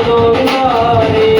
আলোর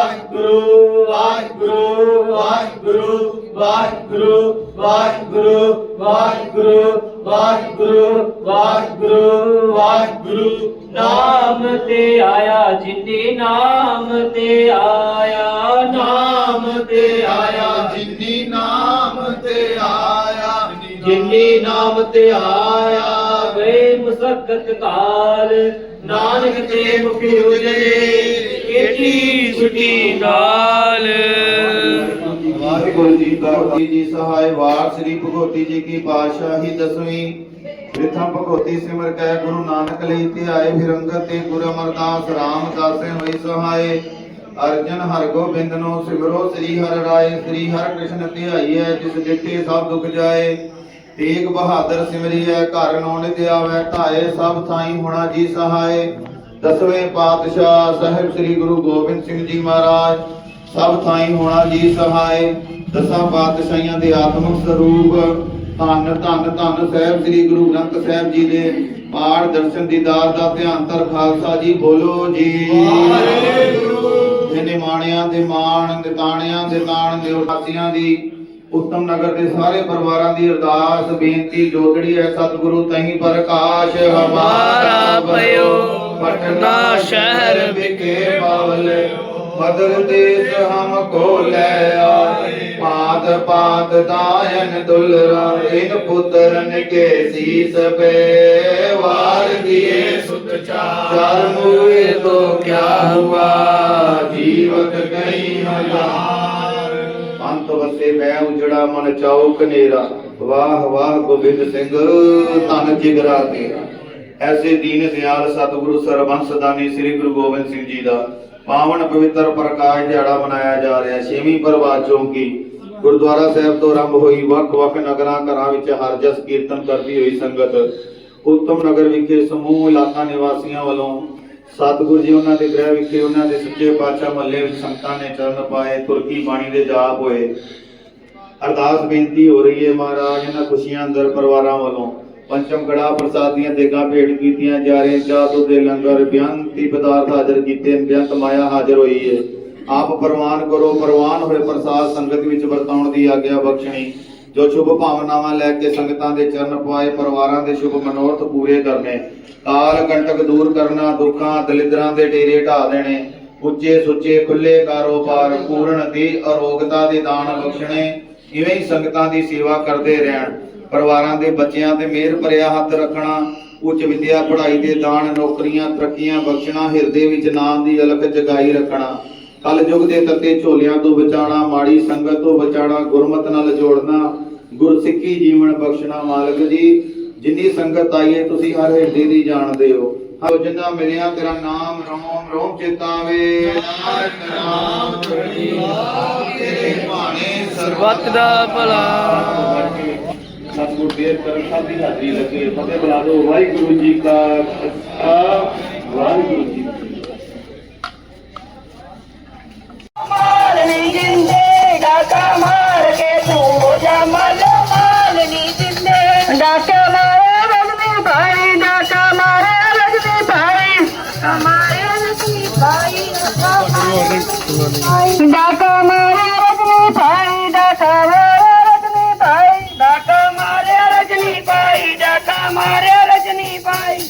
ਵਾਹਿਗੁਰੂ ਵਾਹਿਗੁਰੂ ਵਾਹਿਗੁਰੂ ਵਾਹਿਗੁਰੂ ਵਾਹਿਗੁਰੂ ਵਾਹਿਗੁਰੂ ਵਾਹਿਗੁਰੂ ਵਾਹਿਗੁਰੂ ਵਾਹਿਗੁਰੂ। ਨਾਮ ਤੇ ਆਇਆ ਜਿਨੇ ਨਾਮ ਤੇ ਆਇਆ ਨਾਮ ਤੇ ਆਇਆ। ਜਿਨੀ ਨਾਮ ਤੇ ਆਇਆ। ਜਿਨੀ ਨਾਮ ਤੇ ਆਇਆ ਗਏ ਮੁਸਕਤ ਕਾਲ। ਨਾਨਕ ਤੇ ਮੁਖ ਉਜਲੇ ਕੀਤੀ ਛੁਟੀ ਨਾਲ। ਵਾਹਿਗੁਰੂ ਜੀ ਕਾ ਜੀ ਸਹਾਇ ਵਾਰ ਸ੍ਰੀ ਭਗਵਤੀ ਜੀ ਕੀ ਪਾਤਸ਼ਾਹੀ ਦਸਵੀਂ। ਪ੍ਰਥਮ ਭਗਵਤੀ ਸਿਮਰ ਕੈ ਗੁਰੂ ਨਾਨਕ ਲਈ ਧਿਆਏ ਫਿਰ ਅੰਗਦ ਤੇ ਗੁਰੂ ਅਮਰਦਾਸ ਰਾਮਦਾਸੇ ਹੋਈ ਸਹਾਇ। ਅਰਜਨ ਹਰ ਗੋਬਿੰਦ ਨੂੰ ਸਿਮਰੋ ਸ੍ਰੀ ਹਰਿ ਰਾਏ, ਸ੍ਰੀ ਹਰਿ ਕ੍ਰਿਸ਼ਨ ਧਿਆਈਐ ਜਿਸ ਡਿਠੇ ਸਭ ਦੁਖ ਜਾਏ। ਤੇਗ ਬਹਾਦਰ ਸਿਮਰੀਐ, ਘਰ ਨੌ ਨਿਤ ਆਵੈ ਢਾਏ ਸਭ ਥਾਈ ਹੋਣਾ ਜੀ ਸਹਾਇ। ਦਸਵੇਂ ਪਾਤਸ਼ਾਹ ਸਾਹਿਬ ਸ੍ਰੀ ਗੁਰੂ ਗੋਬਿੰਦ ਸਿੰਘ ਜੀ ਮਹਾਰਾਜ ਸਭ ਥਾਈ ਹੋਣਾ ਜੀ ਸਹਾਇ ਦਸਾਂ ਪਾਤਸ਼ਾਹੀਆਂ ਦੇ ਆਤਮਿਕ ਸਰੂਪ ਧੰਨ ਧੰਨ ਧੰਨ ਸਾਹਿਬ ਸ੍ਰੀ ਗੁਰੂ ਗ੍ਰੰਥ ਸਾਹਿਬ ਜੀ ਦੇ ਪਾੜ ਦਰਸ਼ਨ ਦੀਦਾਰ ਦਾ ਧਿਆਨ ਤਰ ਖਾਲਸਾ ਜੀ ਬੋਲੋ ਜੀ। ਇਹਨੇ ਮਾਣਿਆਂ ਦੇ ਮਾਣ ਨਿਤਾਣਿਆਂ ਦੇ ਤਾਣ ਨਿਵਾਸੀਆਂ ਦੀ ਉੱਤਮ ਨਗਰ ਦੇ ਸਾਰੇ ਪਰਿਵਾਰਾਂ ਦੀ ਅਰਦਾਸ ਬੇਨਤੀ ਜੋਦੜੀ ਹੈ ਸਤਿਗੁਰੂ ਤਹੀਂ ਪ੍ਰਕਾਸ਼ ਹਮਾਰਾ ਭਇਓ। ਪਟਨਾ ਸ਼ਹਿਰ ਵਿਖੇ ਬਾਵਲ। ਮਦਰ ਦੇਸ ਹਮ ਕੋ ਲੈ ਆਏ। ਪਾਤ ਪਾਤ ਦਾਇਨ ਦੁਲਰਾ। ਇਨ ਪੁੱਤਰਨ ਕੇ ਸੀਸ ਪੇ ਵਾਰ ਦੀਏ ਸੁਤ ਚਾਰ। ਮੂਏ ਤੋ ਕਿਆ ਹੁਆ? ਜੀਵਤ ਗਈ ਹਜ਼ਾਰ ਪੰਤ ਵਸੇ ਮੈਂ ਉਜੜਾ ਮਨ ਚੌਕ ਨੇਰਾ। ਵਾਹ ਵਾਹ ਗੋਬਿੰਦ ਸਿੰਘ, ਧੰਨ ਜਿਗਰਾ ਤੇਰਾ। ਐਸੇ ਦੀਨ ਦਿਆਲ ਸਤਿਗੁਰੂ ਸਰਬੰਸ ਦਾਨੀ ਸ੍ਰੀ ਗੁਰੂ ਗੋਬਿੰਦ ਸਿੰਘ ਜੀ ਦਾ, ਪਾਵਨ ਪਵਿੱਤਰ ਪ੍ਰਕਾਸ਼ ਦਿਹਾੜਾ ਮਨਾਇਆ ਜਾ ਰਿਹਾ, ਛੇਵੀਂ ਪ੍ਰਵਾਦ ਚੌਂਕੀ। ਗੁਰਦੁਆਰਾ ਸਾਹਿਬ ਤੋਂ ਆਰੰਭ ਹੋਈ ਵੱਖ-ਵੱਖ ਨਗਰਾਂ, ਘਰਾਂ ਵਿੱਚ ਹਰ ਜਸ ਕੀਰਤਨ ਕਰਦੀ ਹੋਈ ਸੰਗਤ। ਉੱਤਮ ਨਗਰ ਵਿਖੇ ਸਮੂਹ ਇਲਾਕਾ ਨਿਵਾਸੀਆਂ ਵੱਲੋਂ ਸਤਿਗੁਰੂ ਜੀ ਉਹਨਾਂ ਦੇ ਗ੍ਰਹਿ ਵਿਖੇ, ਉਹਨਾਂ ਦੇ ਸੱਚੇ ਪਾਤਸ਼ਾਹ ਮਹੱਲੇ ਵਿੱਚ ਸੰਗਤਾਂ ਨੇ ਚਰਨ ਪਾਏ, ਤੁਰਕੀ ਬਾਣੀ ਦੇ ਜਾਪ ਹੋਏ। ਅਰਦਾਸ ਬੇਨਤੀ ਹੋ ਰਹੀ ਹੈ ਮਹਾਰਾਜ, ਇਹਨਾਂ ਖੁਸ਼ੀਆਂ ਅੰਦਰ ਪਰਿਵਾਰਾਂ ਵੱਲੋਂ। ਪੰਚਮ ਗੜਾ ਪ੍ਰਸਾਦ ਦੀਆਂ ਦੇਗਾਂ ਭੇਟ ਕੀਤੀਆਂ ਜਾ ਰਹੀਆਂ। ਚਾਹ ਦੁੱਧ ਦੇ ਲੰਗਰ, ਬਿਆੰਤੀ ਪਦਾਰਥ ਹਾਜ਼ਰ ਕੀਤੇ, ਬਿਆੰਤ ਮਾਇਆ ਹਾਜ਼ਰ ਹੋਈ ਹੈ ਆਪ ਪ੍ਰਵਾਨ ਕਰੋ, ਪ੍ਰਵਾਨ ਹੋਏ ਪ੍ਰਸਾਦ ਸੰਗਤ ਵਿੱਚ ਵਰਤਾਉਣ ਦੀ ਆਗਿਆ ਬਖਸ਼ਣੀ। ਜੋ ਸ਼ੁਭ ਭਾਵਨਾਵਾਂ ਲੈ ਕੇ ਸੰਗਤਾਂ ਦੇ ਚਰਨ ਪਵਾਏ, ਪਰਿਵਾਰਾਂ ਦੇ ਸ਼ੁਭ ਮਨੋਰਥ ਪੂਰੇ ਕਰਨੇ। ਕਾਲ ਕੰਟਕ ਦੂਰ ਕਰਨਾ, ਦੁੱਖਾਂ, ਦਲਿਦਰਾਂ ਦੇ ਡੇਰੇ ਢਾ ਦੇਣੇ। ਉੱਚੇ ਸੁੱਚੇ ਖੁੱਲੇ ਕਾਰੋਬਾਰ, ਪੂਰਨ ਦੀ ਅਰੋਗਤਾ ਦੇ ਦਾਨ ਬਖਸ਼ਣੇ। ਇਵੇਂ ਹੀ ਸੰਗਤਾਂ ਦੀ ਸੇਵਾ ਕਰਦੇ ਰਹਿਣ। ਪਰਿਵਾਰਾਂ ਦੇ ਬੱਚਿਆਂ ਤੇ ਮਿਹਰ ਭਰਿਆ ਹੱਥ ਰੱਖਣਾ, ਉੱਚ ਵਿਦਿਆ ਪੜ੍ਹਾਈ ਦੇ ਦਾਨ, ਨੌਕਰੀਆਂ, ਤਰੱਕੀਆਂ ਬਖਸ਼ਣਾ, ਹਿਰਦੇ ਵਿੱਚ ਨਾਮ ਦੀ ਅਲਖ ਜਗਾਈ ਰੱਖਣਾ। ਕਲ ਯੁਗ ਦੇ ਤੱਤੇ ਝੋਲਿਆਂ ਤੋਂ ਬਚਾਉਣਾ, ਮਾੜੀ ਸੰਗਤ ਤੋਂ ਬਚਾਉਣਾ, ਗੁਰਮਤ ਨਾਲ ਜੋੜਨਾ, ਗੁਰਸਿੱਖੀ ਜੀਵਨ ਬਖਸ਼ਣਾ ਮਾਲਕ ਜੀ, ਜਿੰਨੀ ਸੰਗਤ ਆਈਏ ਤੁਸੀਂ ਹਰ ਹਿਰਦੇ ਦੀ ਜਾਣਦੇ ਹੋ। ਹਰ ਜਿੰਨਾ ਮਿਲਿਆ ਤੇਰਾ ਨਾਮ, ਰੋਮ ਰੋਮ ਚੇਤਾਵੇ ਨਾਨਕ ਨਾਮ ਤੇਰੇ ਭਾਣੇ ਸਰਬੱਤ ਦਾ ਭਲਾ। ਸਤਿਗੁਰ ਦੇਰ ਕਰ ਸਭ ਦੀ ਹਾਜ਼ਰੀ ਲੱਗੇ ਫਤਿਹ ਬੁਲਾ ਦਿਓ ਵਾਹਿਗੁਰੂ ਜੀ ਕਾ ਖਾਲਸਾ ਵਾਹਿਗੁਰੂ ਜੀ ਕੀ ਫਤਿਹ ਮਾਲਨੀ ਜਿੰਦੇ ਡਾਕਾ ਮਾਰ ਕੇ ਤੂੰ ਜਮਲ ਮਾਲਨੀ ਜਿੰਦੇ ਡਾਕਾ ਮਾਰੇ ਰਜਨੀ ਭਾਈ ਡਾਕਾ ਮਾਰੇ ਰਜਨੀ ਭਾਈ ਹਮਾਰੇ ਰਜਨੀ ਭਾਈ ਡਾਕਾ ਮਾਰੇ ਰਜਨੀ ਭਾਈ ਡਾਕਾ ਭਾਈ